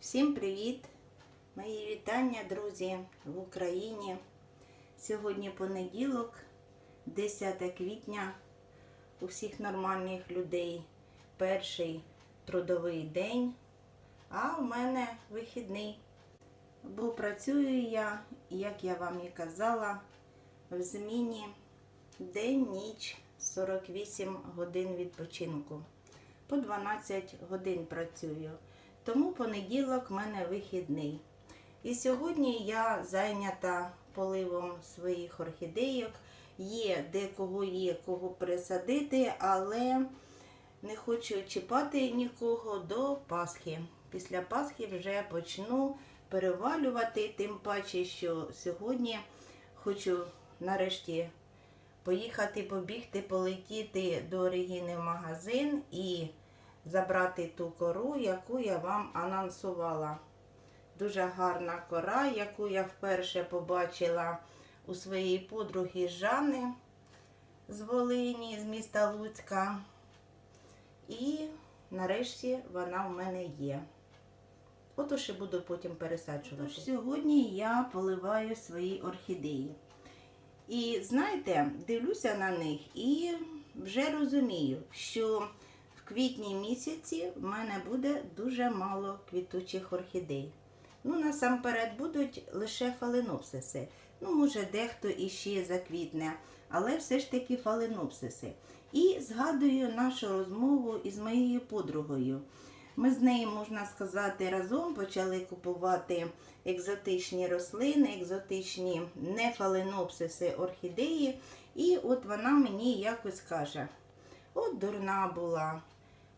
Всім привіт! Мої вітання, друзі, в Україні. Сьогодні понеділок, 10 квітня. У всіх нормальних людей перший трудовий день, а у мене вихідний. Бо працюю я, як я вам і казала, в зміні день-ніч 48 годин відпочинку. По 12 годин працюю. Тому понеділок в мене вихідний. І сьогодні я зайнята поливом своїх орхідейок. Є де кого є, кого присадити, але не хочу чіпати нікого до Пасхи. Після Пасхи вже почну перевалювати, тим паче, що сьогодні хочу нарешті поїхати, побігти, полетіти до Регіни в магазин і забрати ту кору, яку я вам анонсувала. Дуже гарна кора, яку я вперше побачила у своєї подруги Жанни з Волині, з міста Луцька. І нарешті вона в мене є. Отож і буду потім пересаджувати. Тож сьогодні я поливаю свої орхідеї. І знаєте, дивлюся на них і вже розумію, що квітні місяці в мене буде дуже мало квітучих орхідей. Ну, насамперед будуть лише фаленопсиси. Ну, може, дехто іще заквітне, але все ж таки фаленопсиси. І згадую нашу розмову із моєю подругою. Ми з нею, можна сказати, разом почали купувати екзотичні рослини, екзотичні не фаленопсиси, орхідеї. І от вона мені якось каже: от дурна була.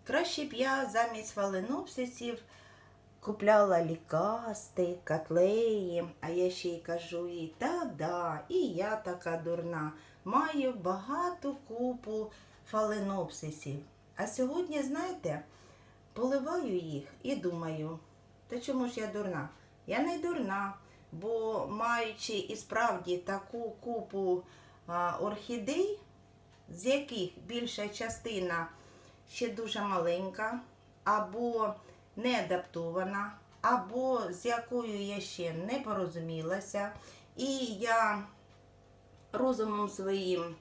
Краще б я замість фаленопсисів купляла лікасти, котлеї, а я ще й кажу їй, та-да, і я така дурна. Маю багату купу фаленопсисів. А сьогодні, знаєте, поливаю їх і думаю, та чому ж я дурна? Я не дурна, бо маючи і справді таку купу орхідей, з яких більша частина ще дуже маленька, або не адаптована, або з якою я ще не порозумілася, і я розумом своїм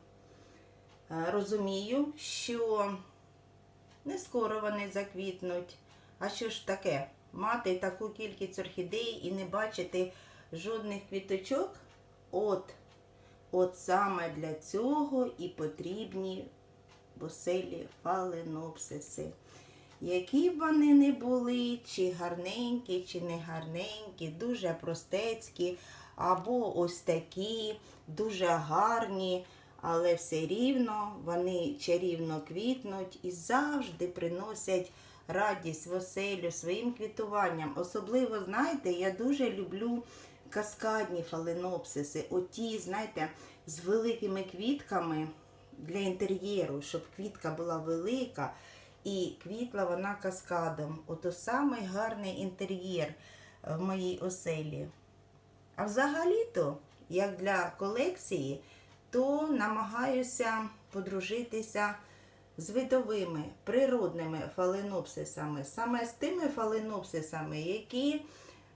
е, розумію, що не скоро вони заквітнуть. А що ж таке? Мати таку кількість орхідей і не бачити жодних квіточок? От, от саме для цього і потрібні боселі фаленопсиси. Які б вони не були, чи гарненькі, чи не гарненькі, дуже простецькі, або ось такі, дуже гарні, але все рівно вони чарівно квітнуть і завжди приносять радість в оселю своїм квітуванням. Особливо, знаєте, я дуже люблю каскадні фаленопсиси, оті, знаєте, з великими квітками для інтер'єру, щоб квітка була велика. І квітла вона каскадом. Ото самий гарний інтер'єр в моїй оселі. А взагалі-то, як для колекції, то намагаюся подружитися з видовими природними фаленопсисами, саме з тими фаленопсисами, які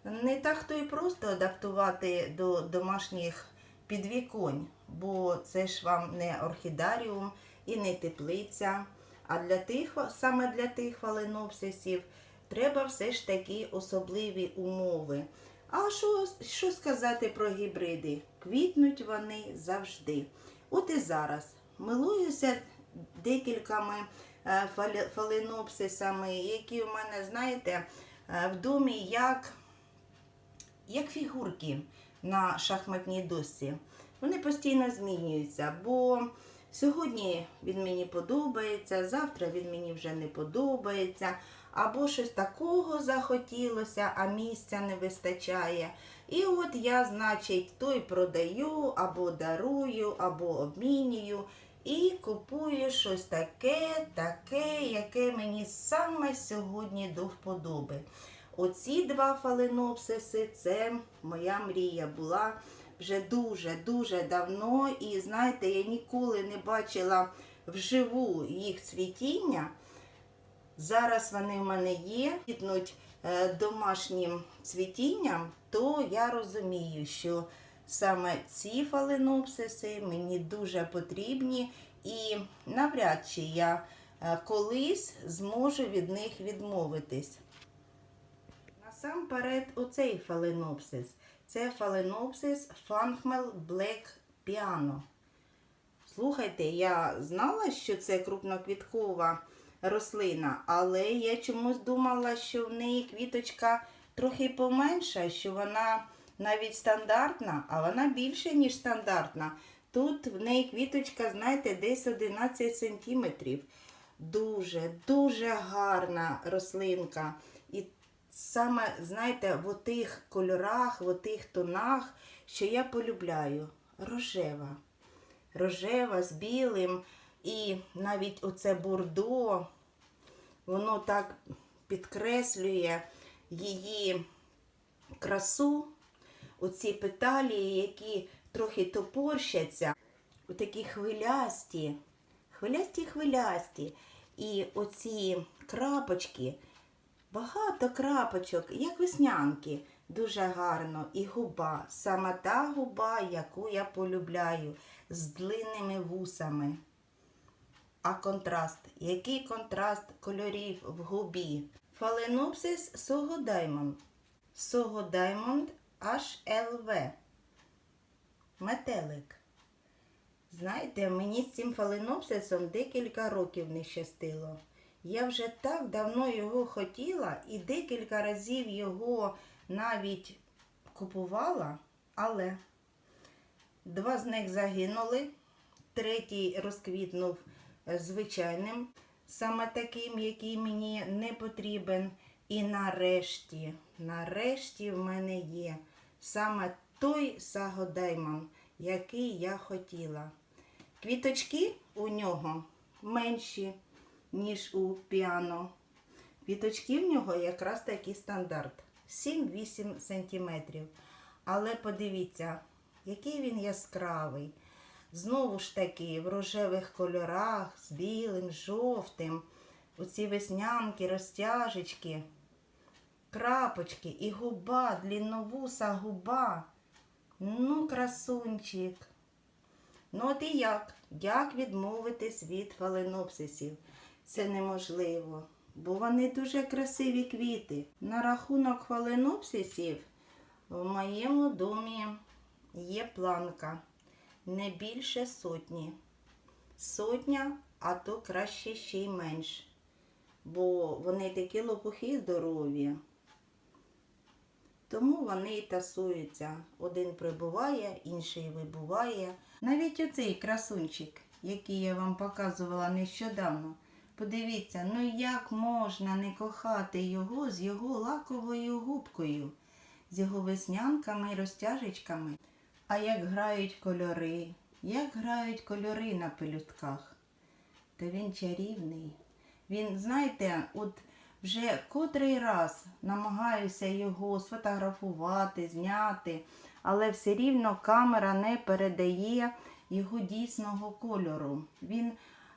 не так то і просто адаптувати до домашніх підвіконь, бо це ж вам не орхідаріум і не теплиця. А для тих, саме для тих фаленопсисів треба все ж таки особливі умови. А що, що сказати про гібриди? Квітнуть вони завжди. От і зараз милуюся декількома е, фаленопсисами, які у мене, знаєте, е, в домі як, як фігурки на шахматній досці. Вони постійно змінюються, бо Сьогодні він мені подобається, завтра він мені вже не подобається, або щось такого захотілося, а місця не вистачає. І от я, значить, той продаю, або дарую, або обмінюю. І купую щось таке, таке, яке мені саме сьогодні до вподоби. Оці два фаленопсиси це моя мрія була вже дуже-дуже давно. І знаєте, я ніколи не бачила вживу їх цвітіння. Зараз вони в мене є. Квітнуть е, домашнім цвітінням, то я розумію, що саме ці фаленопсиси мені дуже потрібні, і навряд чи я е, колись зможу від них відмовитись. Насамперед, оцей фаленопсис. Це фаленопсис Фанхмел Black Piano. Слухайте, я знала, що це крупноквіткова рослина, але я чомусь думала, що в неї квіточка трохи поменша, що вона навіть стандартна, а вона більше, ніж стандартна. Тут в неї квіточка, знаєте, десь 11 сантиметрів. Дуже, дуже гарна рослинка. Саме, знаєте, в тих кольорах, в тих тонах, що я полюбляю. Рожева. Рожева з білим. І навіть оце бордо, воно так підкреслює її красу, оці петалії, які трохи топорщаться, такі хвилясті, хвилясті, хвилясті. І оці крапочки, багато крапочок, як веснянки, дуже гарно. І губа, саме та губа, яку я полюбляю, з длинними вусами. А контраст? Який контраст кольорів в губі? Фаленопсис Сого Даймонд. Сого HLV. Метелик. Знаєте, мені з цим фаленопсисом декілька років не щастило. Я вже так давно його хотіла і декілька разів його навіть купувала, але два з них загинули, третій розквітнув е, звичайним, саме таким, який мені не потрібен. І нарешті, нарешті в мене є саме той сагодаймон, який я хотіла. Квіточки у нього менші, ніж у піано. Квіточки в нього якраз такий стандарт 7-8 см. Але подивіться, який він яскравий. Знову ж таки, в рожевих кольорах, з білим, жовтим. Оці веснянки, розтяжечки, крапочки і губа, длінновуса губа. Ну, красунчик. Ну, от і як? Як відмовитись від фаленопсисів? Це неможливо, бо вони дуже красиві квіти. На рахунок фаленопсисів в моєму домі є планка не більше сотні. Сотня, а то краще ще й менш. Бо вони такі лопухи здорові. Тому вони і тасуються. Один прибуває, інший вибуває. Навіть оцей красунчик, який я вам показувала нещодавно. Подивіться, ну як можна не кохати його з його лаковою губкою, з його веснянками і розтяжечками. А як грають кольори, як грають кольори на пелюстках. Та він чарівний. Він, знаєте, от вже котрий раз намагаюся його сфотографувати, зняти, але все рівно камера не передає його дійсного кольору. Він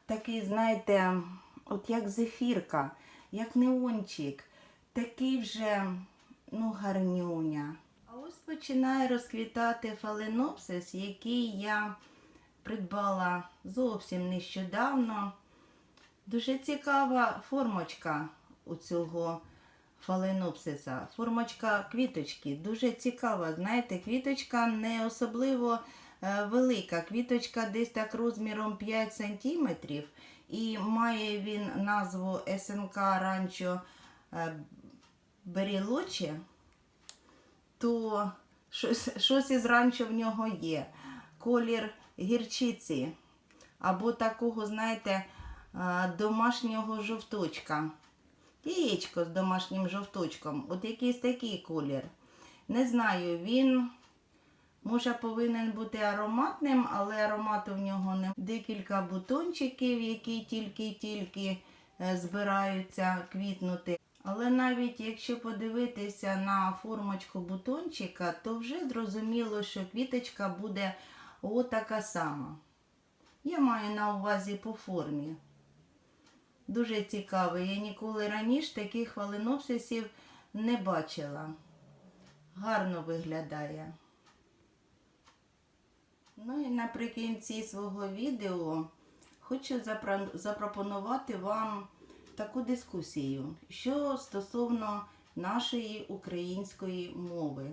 такий, знаєте, от як зефірка, як неончик, такий вже ну, гарнюня. А ось починає розквітати фаленопсис, який я придбала зовсім нещодавно. Дуже цікава формочка у цього фаленопсиса. Формочка квіточки. Дуже цікава. Знаєте, квіточка не особливо велика. Квіточка десь так розміром 5 см. І має він назву СНК Ранчо е, Берілоче, то щось, щось із ранчо в нього є. Колір гірчиці. Або такого, знаєте, домашнього жовточка. Яєчко з домашнім жовточком. От якийсь такий колір. Не знаю, він може повинен бути ароматним, але аромату в нього не. Декілька бутончиків, які тільки-тільки е, збираються квітнути. Але навіть якщо подивитися на формочку бутончика, то вже зрозуміло, що квіточка буде отака сама. Я маю на увазі по формі. Дуже цікаво. Я ніколи раніше таких фаленопсисів не бачила. Гарно виглядає. Ну і наприкінці свого відео хочу запропонувати вам таку дискусію, що стосовно нашої української мови.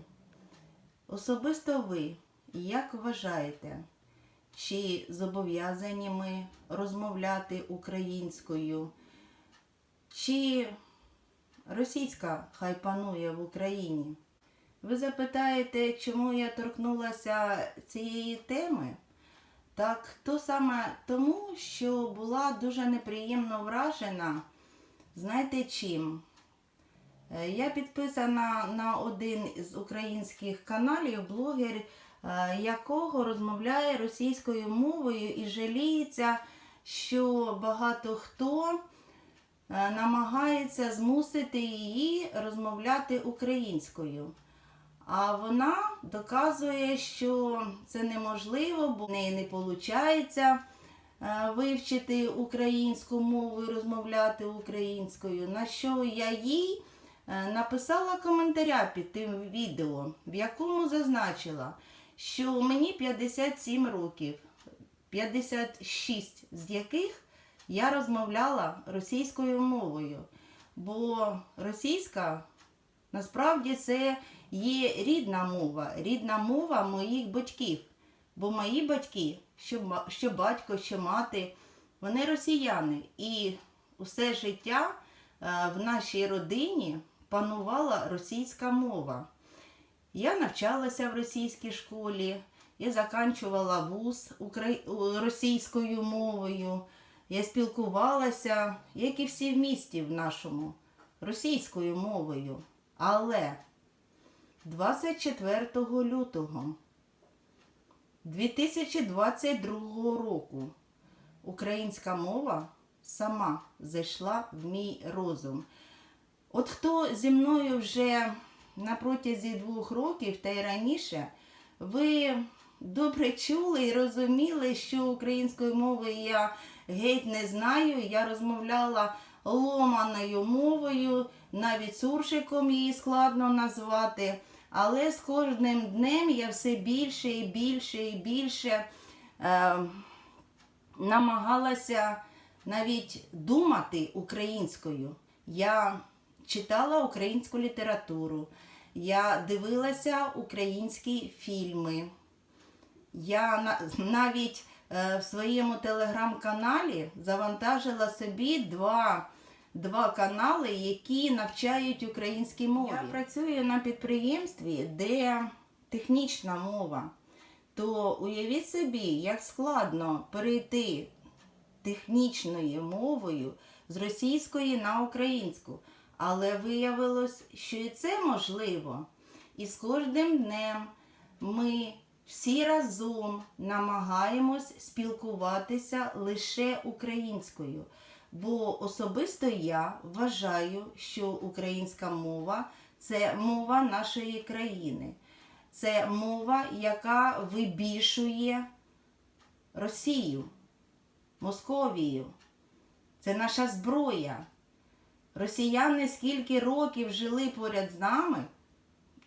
Особисто ви, як вважаєте, чи зобов'язані ми розмовляти українською, чи російська хай панує в Україні? Ви запитаєте, чому я торкнулася цієї теми? Так, то саме тому, що була дуже неприємно вражена, знаєте чим? Е, Я підписана на один з українських каналів, блогер, е, якого розмовляє російською мовою і жаліється, що багато хто е, намагається змусити її розмовляти українською. А вона доказує, що це неможливо, бо в неї не виходить вивчити українську мову і розмовляти українською. На що я їй е, написала коментаря під тим відео, в якому зазначила, що мені 57 років, 56 з яких я розмовляла російською мовою. Бо російська насправді це є рідна мова, рідна мова моїх батьків. Бо мої батьки, що, що батько, що мати, вони росіяни. І усе життя е, в нашій родині панувала російська мова. Я навчалася в російській школі, я заканчувала вуз російською мовою. Я спілкувалася, як і всі в місті в нашому, російською мовою. Але 24 лютого 2022 року українська мова сама зайшла в мій розум. От хто зі мною вже на протязі двох років та й раніше, ви добре чули і розуміли, що української мови я геть не знаю. Я розмовляла ломаною мовою, навіть суршиком її складно назвати. Але з кожним днем я все більше і більше і більше е, намагалася навіть думати українською. Я читала українську літературу, я дивилася українські фільми. Я навіть е, в своєму телеграм-каналі завантажила собі два, два канали, які навчають українській мові. Я працюю на підприємстві, де технічна мова. То уявіть собі, як складно перейти технічною мовою з російської на українську. Але виявилось, що і це можливо. І з кожним днем ми всі разом намагаємось спілкуватися лише українською. Бо особисто я вважаю, що українська мова це мова нашої країни. Це мова, яка вибішує Росію, Московію. Це наша зброя. Росіяни скільки років жили поряд з нами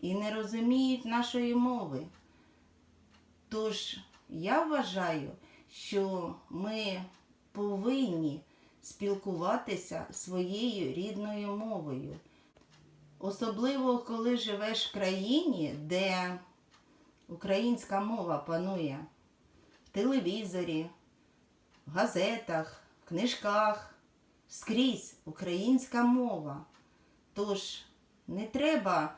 і не розуміють нашої мови. Тож я вважаю, що ми повинні спілкуватися своєю рідною мовою. Особливо, коли живеш в країні, де українська мова панує в телевізорі, в газетах, в книжках, скрізь українська мова. Тож не треба,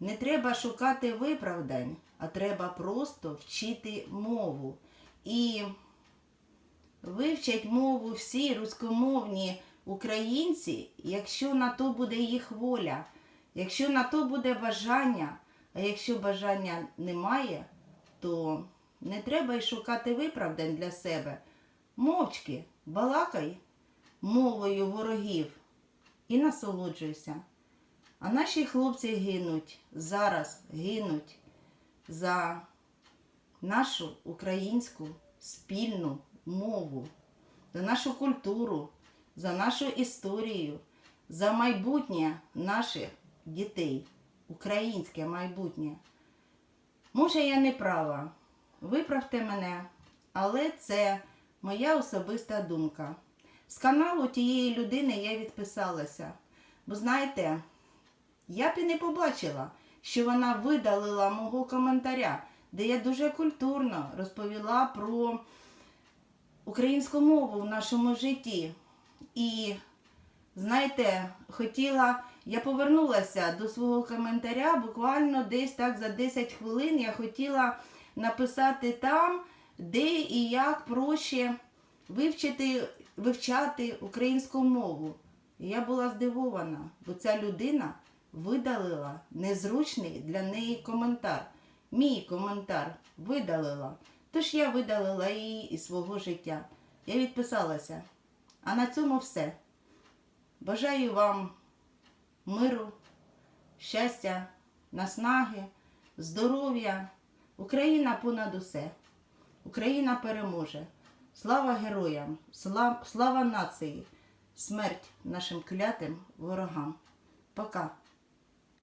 не треба шукати виправдань, а треба просто вчити мову. І вивчать мову всі руськомовні українці, якщо на то буде їх воля, якщо на то буде бажання, а якщо бажання немає, то не треба й шукати виправдань для себе. Мовчки, балакай мовою ворогів і насолоджуйся. А наші хлопці гинуть, зараз гинуть за нашу українську спільну мову, за нашу культуру, за нашу історію, за майбутнє наших дітей, українське майбутнє. Може, я не права, виправте мене, але це моя особиста думка. З каналу тієї людини я відписалася. Бо знаєте, я б і не побачила, що вона видалила мого коментаря, де я дуже культурно розповіла про українську мову в нашому житті. І знаєте, хотіла, я повернулася до свого коментаря буквально десь так за 10 хвилин. Я хотіла написати там, де і як проще вивчити, вивчати українську мову. Я була здивована, бо ця людина видалила незручний для неї коментар. Мій коментар видалила. Тож я видалила її із свого життя. Я відписалася. А на цьому все. Бажаю вам миру, щастя, наснаги, здоров'я. Україна понад усе. Україна переможе. Слава героям, слава, слава нації, смерть нашим клятим ворогам. Пока.